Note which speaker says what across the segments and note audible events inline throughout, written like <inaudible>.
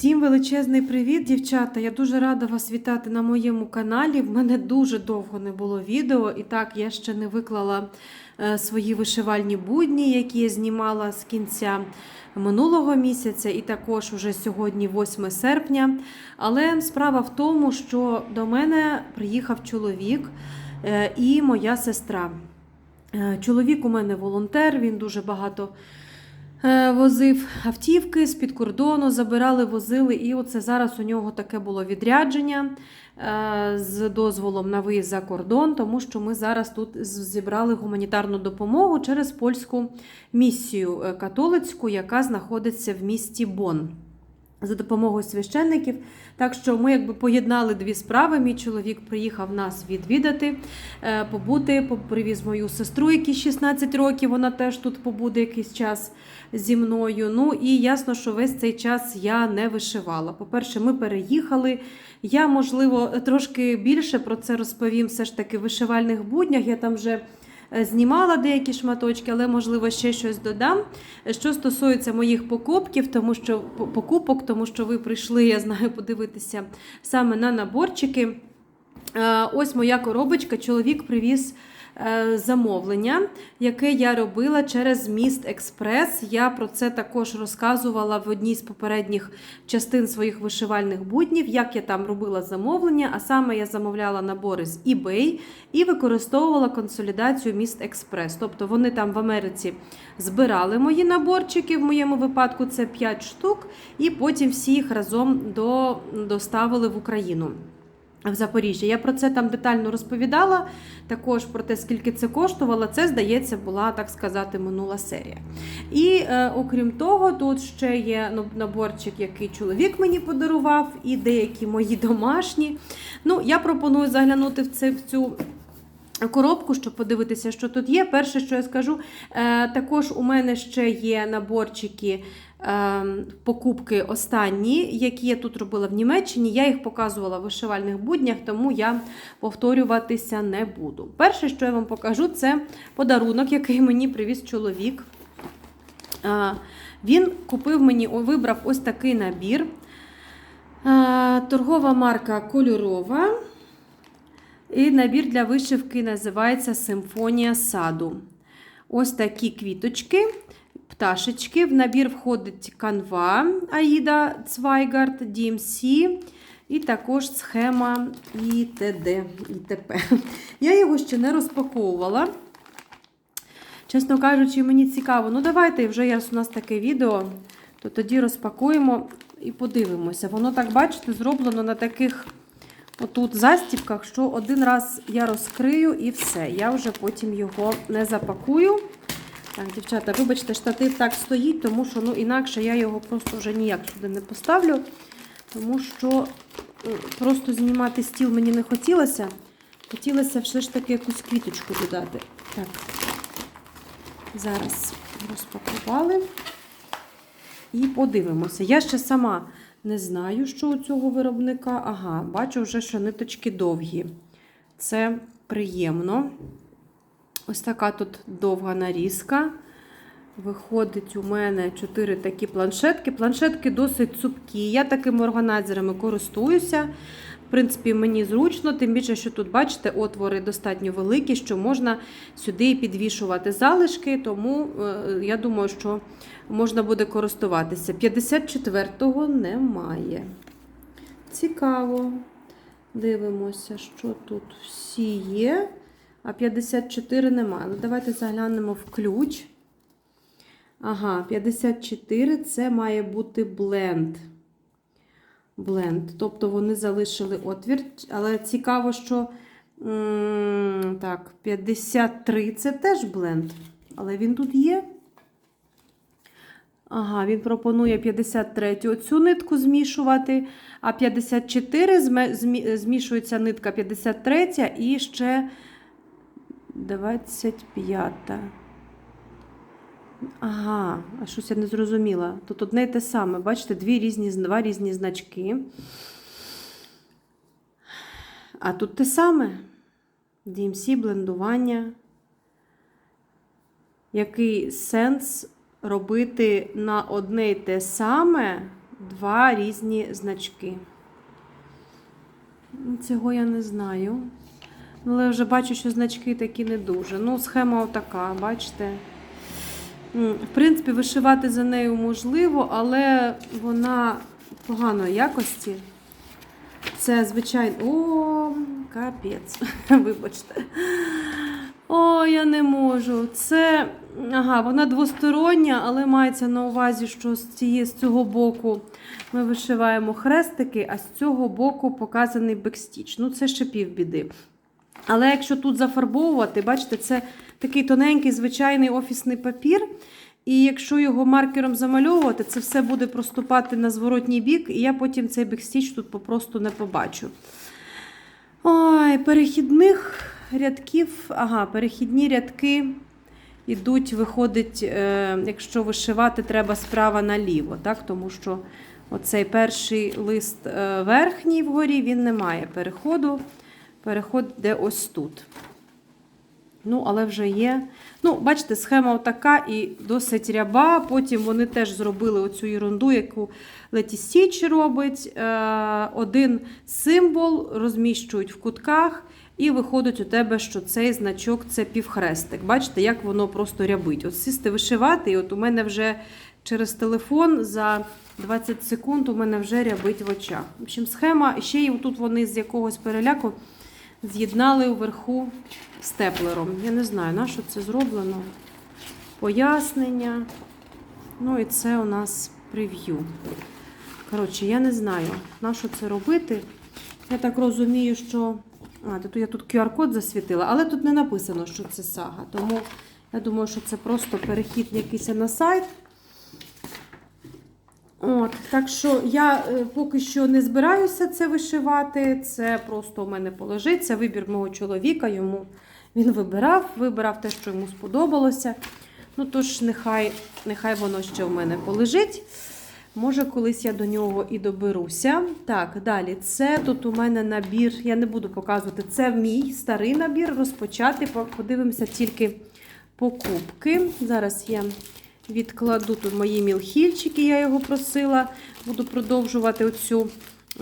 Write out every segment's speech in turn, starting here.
Speaker 1: Всім величезний привіт, дівчата! Я дуже рада вас вітати на моєму каналі. В мене дуже довго не було відео, і так я ще не виклала е, свої вишивальні будні, які я знімала з кінця минулого місяця, і також уже сьогодні, 8 серпня. Але справа в тому, що до мене приїхав чоловік е, і моя сестра. Е, Чоловік у мене волонтер, він дуже багато возив автівки з-під кордону, забирали, возили. І оце зараз у нього таке було відрядження е, з дозволом на виїзд за кордон, тому що ми зараз тут зібрали гуманітарну допомогу через польську місію е, католицьку, яка знаходиться в місті Бон. За допомогою священників. Так що ми якби поєднали дві справи. Мій чоловік приїхав нас відвідати, е, побути, привіз мою сестру, якій 16 років, вона теж тут побуде якийсь час зі мною. Ну і ясно, що весь цей час я не вишивала. По-перше, ми переїхали. Я, можливо, трошки більше про це розповім все ж таки в вишивальних буднях. Я там вже знімала деякі шматочки, але можливо ще щось додам. Що стосується моїх покупків, тому що покупок, тому що ви прийшли, я знаю, <laughs> подивитися саме на наборчики. Е, Ось моя коробочка. Чоловік привіз е, замовлення, яке я робила через Міст Експрес. Я про це також розказувала в одній з попередніх частин своїх вишивальних буднів, як я там робила замовлення. А саме я замовляла набори з eBay і використовувала консолідацію Міст Експрес. Тобто вони там в Америці збирали мої наборчики. В моєму випадку це 5 штук, і потім всі їх разом до, доставили в Україну. В Запоріжжя. Я про це там детально розповідала. Також про те, скільки це коштувало. Це, здається, була, так сказати, минула серія. І е, окрім того, тут ще є наборчик, який чоловік мені подарував, і деякі мої домашні. Ну, я пропоную заглянути в, це, в цю. Коробку, щоб подивитися, що тут є. Перше, що я скажу, е, також у мене ще є наборчики покупки останні, які я тут робила в Німеччині. Я їх показувала в вишивальних буднях, тому я повторюватися не буду. Перше, що я вам покажу, це подарунок, який мені привіз чоловік. Е, Він купив мені, вибрав ось такий набір. Е, Торгова марка кольорова. І набір для вишивки називається Симфонія саду. Ось такі квіточки, пташечки. В набір входить канва Аїда Цвайгард, DMC, і також схема і т.д. і т.п. <laughs> Я його ще не розпаковувала. Чесно кажучи, мені цікаво. Ну, давайте вже раз у нас таке відео, то тоді розпакуємо і подивимося. Воно, так, бачите, зроблено на таких отут застібках, що один раз я розкрию і все. Я вже потім його не запакую. Так, дівчата, вибачте, штатив так стоїть, тому що ну, інакше я його просто вже ніяк сюди не поставлю. Тому що е, просто знімати стіл мені не хотілося. Хотілося все ж таки якусь квіточку додати. Так, зараз розпакували. І подивимося. Я ще сама не знаю, що у цього виробника. Ага, бачу вже, що ниточки довгі. Це приємно. Ось така тут довга нарізка. Виходить у мене 4 такі планшетки. Планшетки досить цупкі. Я такими органайзерами користуюся. В принципі, мені зручно, тим більше, що тут, бачите, отвори достатньо великі, що можна сюди підвішувати залишки, тому е, я думаю, що можна буде користуватися. 54-го немає. Цікаво. Дивимося, що тут всі є, а 54 немає. Ну, давайте заглянемо в ключ. Ага, 54 це має бути бленд. Бленд. Тобто вони залишили отвір, але цікаво, що так, 53 це теж бленд. Але він тут є. Ага, він пропонує 53 оцю нитку змішувати, а 54 змішується нитка 53 і ще 25. Ага, а щось я не зрозуміла. Тут одне й те саме. Бачите, дві різні, два різні значки. А тут те саме. DMC, блендування. Який сенс робити на одне й те саме два різні значки. Цього я не знаю. Але вже бачу, що значки такі не дуже. Ну, схема отака, бачите. В принципі, вишивати за нею можливо, але вона поганої якості. Це, звичайно. О, капець. <laughs> Вибачте. О, я не можу. Це. Ага, вона двостороння, але мається на увазі, що з, цієї, з цього боку ми вишиваємо хрестики, а з цього боку показаний бекстіч. Ну, це ще півбіди. Але якщо тут зафарбовувати, бачите, це такий тоненький звичайний офісний папір. І якщо його маркером замальовувати, це все буде проступати на зворотній бік, і я потім цей бекстіч тут попросту не побачу. Ой, перехідних рядків, ага, перехідні рядки йдуть, виходить, е, якщо вишивати, треба справа наліво, так? тому що оцей перший лист е, верхній вгорі, він не має переходу. Переход йде ось тут. Ну, але вже є. Ну, бачите, схема отака і досить ряба. Потім вони теж зробили оцю ерунду, яку Леті Стіч робить. Е, один символ розміщують в кутках, і виходить у тебе, що цей значок це півхрестик. Бачите, як воно просто рябить. От сісти вишивати, і от у мене вже через телефон за 20 секунд у мене вже рябить в очах. В общем, схема, ще й тут вони з якогось переляку з'єднали вверху степлером. Я не знаю, на що це зроблено. Пояснення. Ну і це у нас прев'ю. Коротше, я не знаю, на що це робити. Я так розумію, що. А, я тут QR-код засвітила, але тут не написано, що це сага. Тому я думаю, що це просто перехід якийсь на сайт. От, так що я е, поки що не збираюся це вишивати. Це просто у мене полежить. Це вибір мого чоловіка. Йому він вибирав, вибирав те, що йому сподобалося. Ну тож, нехай, нехай воно ще в мене полежить. Може, колись я до нього і доберуся. Так, далі. Це тут у мене набір, я не буду показувати, це мій старий набір. Розпочати. Подивимося тільки покупки. Зараз я відкладу тут мої мілхільчики, я його просила. Буду продовжувати оцю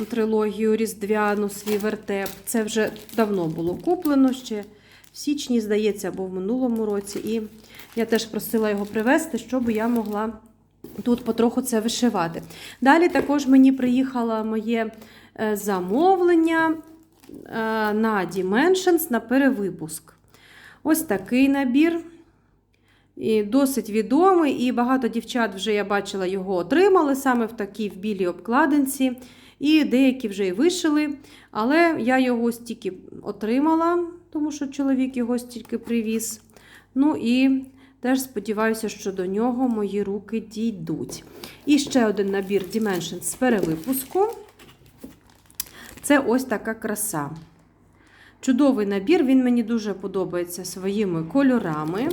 Speaker 1: трилогію Різдвяну, свій вертеп. Це вже давно було куплено ще в січні, здається, або в минулому році. І я теж просила його привезти, щоб я могла тут потроху це вишивати. Далі також мені приїхало моє е, замовлення е, на Dimensions на перевипуск. Ось такий набір. Досить відомий, і багато дівчат вже я бачила його отримали саме в такій в білій обкладинці. І деякі вже і вишили. Але я його стільки отримала, тому що чоловік його стільки привіз. Ну і теж сподіваюся, що до нього мої руки дійдуть. І ще один набір Dimensions з перевипуску. Це ось така краса. Чудовий набір, він мені дуже подобається своїми кольорами.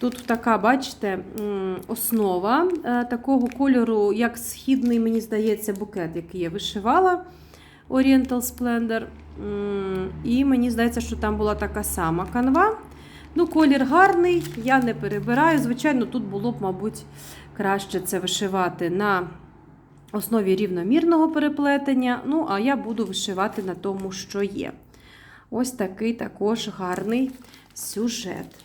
Speaker 1: Тут така, бачите, основа е, такого кольору, як східний, мені здається, букет, який я вишивала Oriental Splendor. І мені здається, що там була така сама канва. Ну, колір гарний, я не перебираю. Звичайно, тут було б, мабуть, краще це вишивати на основі рівномірного переплетення. Ну, а я буду вишивати на тому, що є. Ось такий також гарний сюжет.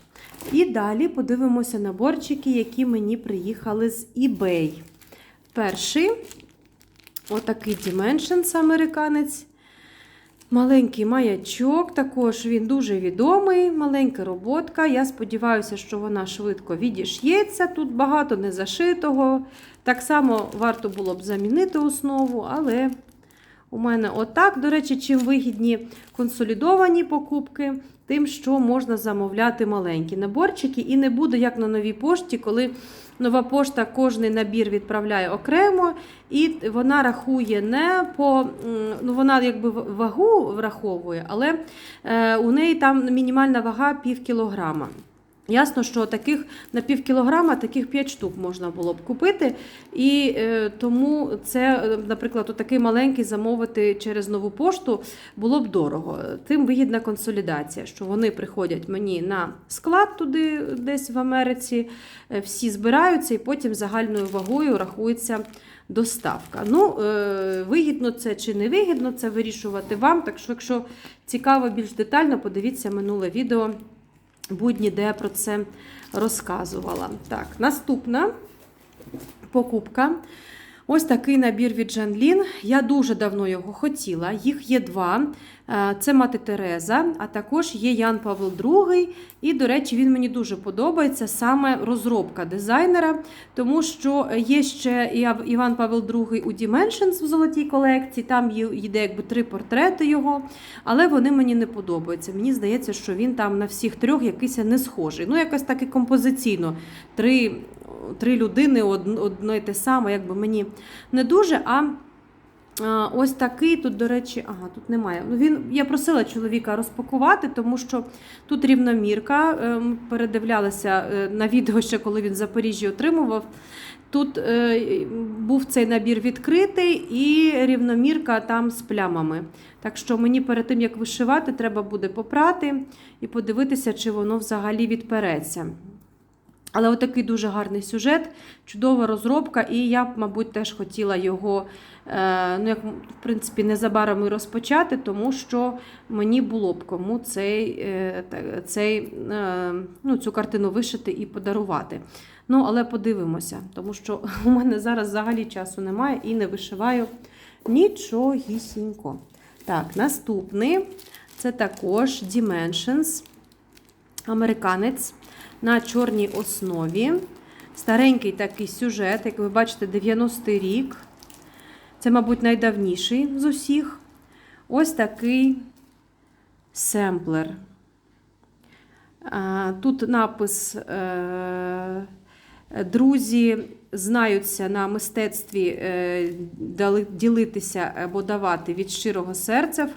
Speaker 1: І далі подивимося наборчики, які мені приїхали з eBay. Перший отакий Dimensions американець. Маленький маячок, також він дуже відомий, маленька роботка. Я сподіваюся, що вона швидко відіш'ється. Тут багато не зашитого. Так само варто було б замінити основу, але у мене отак. До речі, чим вигідні консолідовані покупки, тим, що можна замовляти маленькі наборчики. І не буде, як на новій пошті, коли нова пошта кожний набір відправляє окремо, і вона рахує не по ну вона якби вагу враховує, але е, у неї там мінімальна вага пів кілограма. Ясно, що таких на пів кілограма таких 5 штук можна було б купити. І е, тому це, е, наприклад, такий маленький замовити через нову пошту було б дорого. Тим вигідна консолідація, що вони приходять мені на склад туди, десь в Америці, е, всі збираються і потім загальною вагою рахується доставка. Ну, е, вигідно це чи не вигідно, це вирішувати вам. Так що, якщо цікаво більш детально, подивіться минуле відео будні, де про це розказувала. Так, наступна покупка. Ось такий набір від Жанлін. Я дуже давно його хотіла. Їх є два. Е, Це мати Тереза, а також є Ян Павло II. І, до речі, він мені дуже подобається саме розробка дизайнера, тому що є ще Іван Павел II у Dimensions в золотій колекції. Там йде якби три портрети його, але вони мені не подобаються. Мені здається, що він там на всіх трьох якийсь не схожий. Ну, якось так і композиційно. Три, три людини одно, і те саме, якби мені не дуже. А ось такий тут, до речі, ага, тут немає. Ну, він, я просила чоловіка розпакувати, тому що тут рівномірка. ем, Передивлялася е, на відео ще, коли він в Запоріжжі отримував. Тут е, був цей набір відкритий і рівномірка там з плямами. Так що мені перед тим, як вишивати, треба буде попрати і подивитися, чи воно взагалі відпереться. Але отакий дуже гарний сюжет, чудова розробка, і я б, мабуть, теж хотіла його, е, ну, як, в принципі, незабаром і розпочати, тому що мені було б кому цей, е, цей, е, ну, цю картину вишити і подарувати. Ну, але подивимося, тому що <laughs> у мене зараз взагалі часу немає і не вишиваю нічогісінько. Так, наступний це також Dimensions, американець на чорній основі. Старенький такий сюжет, як ви бачите, 90-й рік. Це, мабуть, найдавніший з усіх. Ось такий семплер. Тут напис е, Друзі знаються на мистецтві е, ділитися або давати від щирого серця,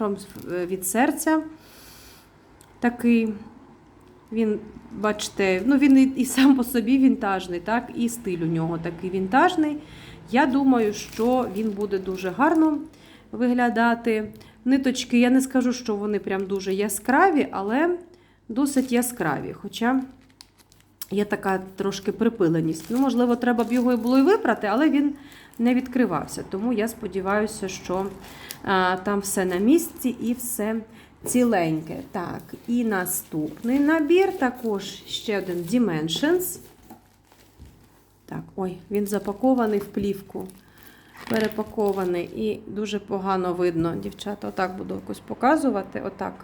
Speaker 1: від серця. Такий. Він, бачите, ну він і, сам по собі вінтажний, так, і стиль у нього такий вінтажний. Я думаю, що він буде дуже гарно виглядати. Ниточки, я не скажу, що вони прям дуже яскраві, але досить яскраві. Хоча є така трошки припиленість. Ну, можливо, треба б його і було і випрати, але він не відкривався. Тому я сподіваюся, що а, там все на місці і все ціленьке. Так, і наступний набір, також ще один Dimensions. Так, ой, він запакований в плівку. Перепакований і дуже погано видно, дівчата. Отак буду якось показувати. Отак.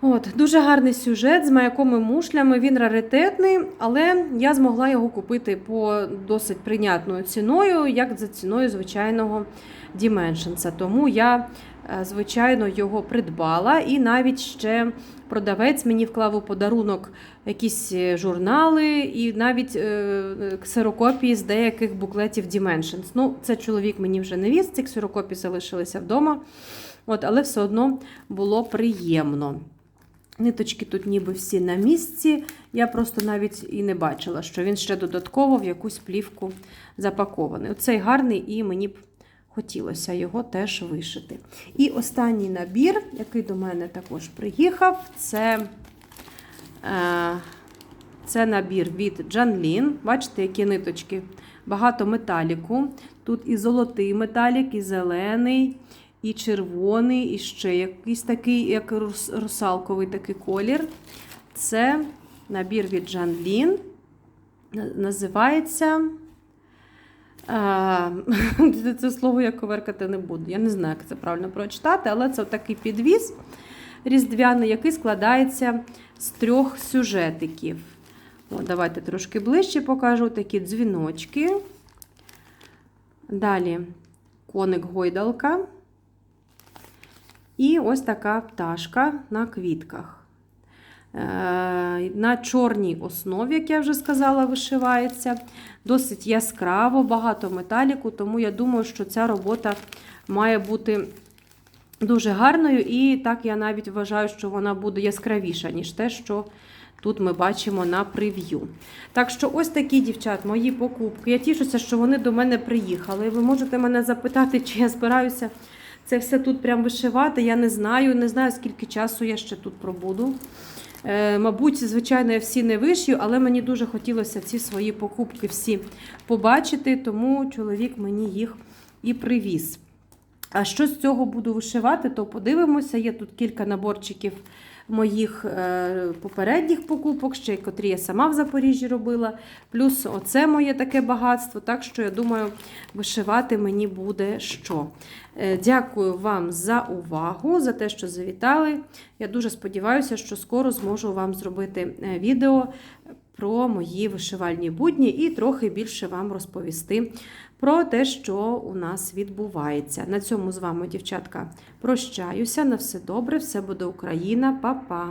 Speaker 1: От, Дуже гарний сюжет з маяком мушлями. Він раритетний, але я змогла його купити по досить прийнятною ціною, як за ціною звичайного Dimensions. Тому я, звичайно, його придбала. І навіть ще продавець мені вклав у подарунок якісь е, журнали і навіть е, ксерокопії з деяких буклетів Dimensions. Ну, це чоловік мені вже не віз, ці ксерокопії залишилися вдома. От, але все одно було приємно. Ниточки тут ніби всі на місці. Я просто навіть і не бачила, що він ще додатково в якусь плівку запакований. Оцей гарний, і мені б хотілося його теж вишити. І останній набір, який до мене також приїхав, це, е, це набір від Janlin. Бачите, які ниточки? Багато металіку. Тут і золотий металік, і зелений і червоний, і ще якийсь такий, як русалковий такий колір. Це набір від Жанлін. Називається. А, <laughs> це слово я коверкати не буду. Я не знаю, як це правильно прочитати, але це такий підвіз різдвяний, який складається з трьох сюжетиків. О, давайте трошки ближче покажу такі дзвіночки. Далі коник-гойдалка. І ось така пташка на квітках. Е, На чорній основі, як я вже сказала, вишивається. Досить яскраво, багато металіку, тому я думаю, що ця робота має бути дуже гарною. І так я навіть вважаю, що вона буде яскравіша, ніж те, що тут ми бачимо на прев'ю. Так що, ось такі, дівчат, мої покупки. Я тішуся, що вони до мене приїхали. Ви можете мене запитати, чи я збираюся це все тут прям вишивати. Я не знаю. Не знаю, скільки часу я ще тут пробуду. Е, мабуть, звичайно, я всі не вишью, але мені дуже хотілося ці свої покупки всі побачити, тому чоловік мені їх і привіз. А що з цього буду вишивати, то подивимося. Є тут кілька наборчиків моїх е, попередніх покупок, ще й котрі я сама в Запоріжжі робила. Плюс оце моє таке багатство. Так що я думаю, вишивати мені буде що. Е, Дякую вам за увагу, за те, що завітали. Я дуже сподіваюся, що скоро зможу вам зробити е, відео про мої вишивальні будні і трохи більше вам розповісти про те, що у нас відбувається. На цьому з вами, дівчатка, прощаюся. На все добре, все буде Україна, Па-па!